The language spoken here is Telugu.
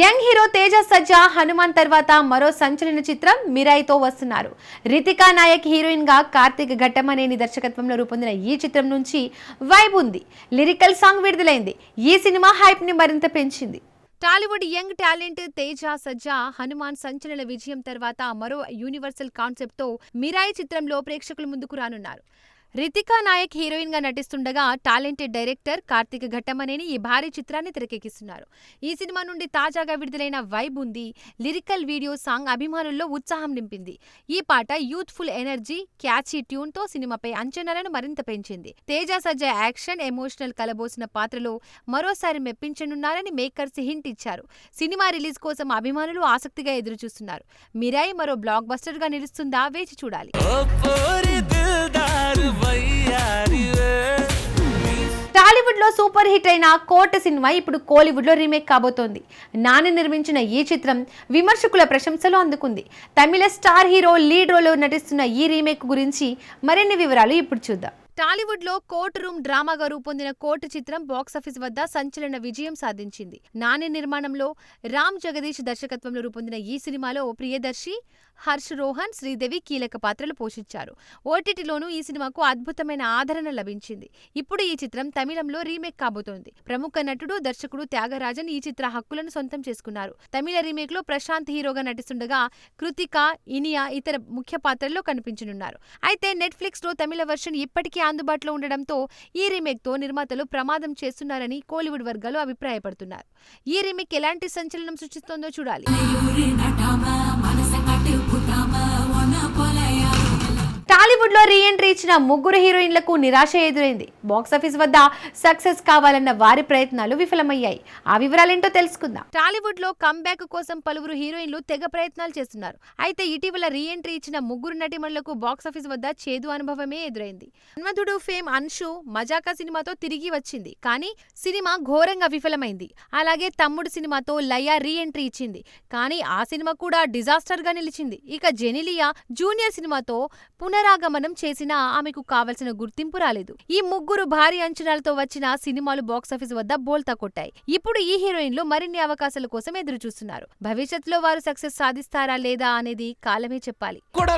యంగ్ హీరో తేజ సజ్జా హనుమాన్ తర్వాత మరో సంచలన చిత్రం మిరాయితో వస్తున్నారు. రితికా నాయక్ హీరోయిన్గా కార్తీక్ ఘట్టమనేని దర్శకత్వంలో రూపొందిన ఈ చిత్రం నుంచి వైబ్ ఉంది. లిరికల్ సాంగ్ విడుదలైంది. ఈ సినిమా హైప్ని మరింత పెంచింది. Tollywood young talent Teja Sajja Hanuman సంచలన విజయం తర్వాత మరో యూనివర్సల్ కాన్సెప్ట్తో మిరాయి చిత్రంలో ప్రేక్షకుల ముందుకు రానున్నారు. రితికా నాయక్ హీరోయిన్గా నటిస్తుండగా టాలెంటెడ్ డైరెక్టర్ కార్తీక్ ఘట్టమనేని ఈ భారీ చిత్రాన్ని తెరకెక్కిస్తున్నారు. ఈ సినిమా నుండి తాజాగా విడుదలైన వైబ్ ఉంది. లిరికల్ వీడియో సాంగ్ అభిమానుల్లో ఉత్సాహం నింపింది. ఈ పాట యూత్ఫుల్ ఎనర్జీ క్యాచీ ట్యూన్తో సినిమాపై అంచనాలను మరింత పెంచింది. తేజ సజ్జ యాక్షన్ ఎమోషనల్ కలబోసిన పాత్రలో మరోసారి మెప్పించనున్నారని మేకర్స్ హింట్ ఇచ్చారు. సినిమా రిలీజ్ కోసం అభిమానులు ఆసక్తిగా ఎదురుచూస్తున్నారు. మిరాయి మరో బ్లాక్ బస్టర్గా నిలుస్తుందా వేచి చూడాలి. టాలీవుడ్లో సూపర్ హిట్ అయిన కోట సినిమా ఇప్పుడు కోలీవుడ్లో రీమేక్ కాబోతోంది. నాని నిర్మించిన ఈ చిత్రం విమర్శకుల ప్రశంసలు అందుకుంది. Tamil star hero lead role నటిస్తున్న ఈ రీమేక్ గురించి మరిన్ని వివరాలు ఇప్పుడు చూద్దాం. టాలీవుడ్లో కోర్టు రూమ్ డ్రామాగా రూపొందిన కోర్టు చిత్రం బాక్సాఫీస్ వద్ద సంచలన విజయం సాధించింది. నాని నిర్మాణంలో రామ్ జగదీష్ దర్శకత్వంలో రూపొందిన ఈ సినిమాలో ప్రియదర్శి హర్ష్ రోహన్ శ్రీదేవి కీలక పాత్రలు పోషించారు. ఓటీటీలోనూ ఈ సినిమాకు అద్భుతమైన ఆదరణ లభించింది. ఇప్పుడు ఈ చిత్రం తమిళంలో రీమేక్ కాబోతోంది. ప్రముఖ నటుడు దర్శకుడు త్యాగరాజన్ ఈ చిత్ర హక్కులను సొంతం చేసుకున్నారు. తమిళ రీమేక్లో ప్రశాంత్ హీరోగా నటిస్తుండగా కృతిక ఇనియా ఇతర ముఖ్య పాత్రల్లో కనిపించనున్నారు. అయితే నెట్ఫ్లిక్స్లో తమిళ వర్షన్ ఇప్పటికీ అందుబాటులో ఉండడంతో ఈ రీమేక్తో నిర్మాతలు ప్రమాదం చేస్తున్నారని కోలీవుడ్ వర్గాలు అభిప్రాయపడుతున్నారు. ఈ రీమేక్ ఎలాంటి సంచలనం సృష్టిస్తోందో చూడాలి. టాలీవుడ్లో రీ ఎంట్రీ ఇచ్చిన ముగ్గురు హీరోయిన్లకు నిరాశ ఎదురైంది. బాక్సాఫీస్ వద్ద సక్సెస్ కావాలన్న వారి ప్రయత్నాలు విఫలమయ్యాయి. ఆ వివరాలేంటో తెలుసుకుందాం. టాలీవుడ్లో కంబ్యాక్ కోసం పలువురు హీరోయిన్లు తెగ ప్రయత్నాలు చేస్తున్నారు. అయితే ఇటీవల రీ ఎంట్రీ ఇచ్చిన ముగ్గురు నటిమణులకు బాక్సాఫీస్ వద్ద చేదు అనుభవమే ఎదురైంది. మన్మధుడు ఫేమ్ అన్షు మజాకా సినిమాతో తిరిగి వచ్చింది. కానీ సినిమా ఘోరంగా విఫలమైంది. అలాగే తమ్ముడు సినిమాతో లయ రీ ఎంట్రీ ఇచ్చింది. కానీ ఆ సినిమా కూడా డిజాస్టర్గా నిలిచింది. ఇక జెనిలియా జూనియర్ సినిమాతో పునర్ పునరాగమనం చేసినా ఆమెకు కావలసిన గుర్తింపు రాలేదు. ఈ ముగ్గురు భారీ అంచనాలతో వచ్చిన సినిమాలు బాక్సాఫీస్ వద్ద బోల్తా కొట్టాయి. ఇప్పుడు ఈ హీరోయిన్లు మరిన్ని అవకాశాల కోసం ఎదురు చూస్తున్నారు భవిష్యత్తులో వారు సక్సెస్ సాధిస్తారా లేదా అనేది కాలమే చెప్పాలి. కూడా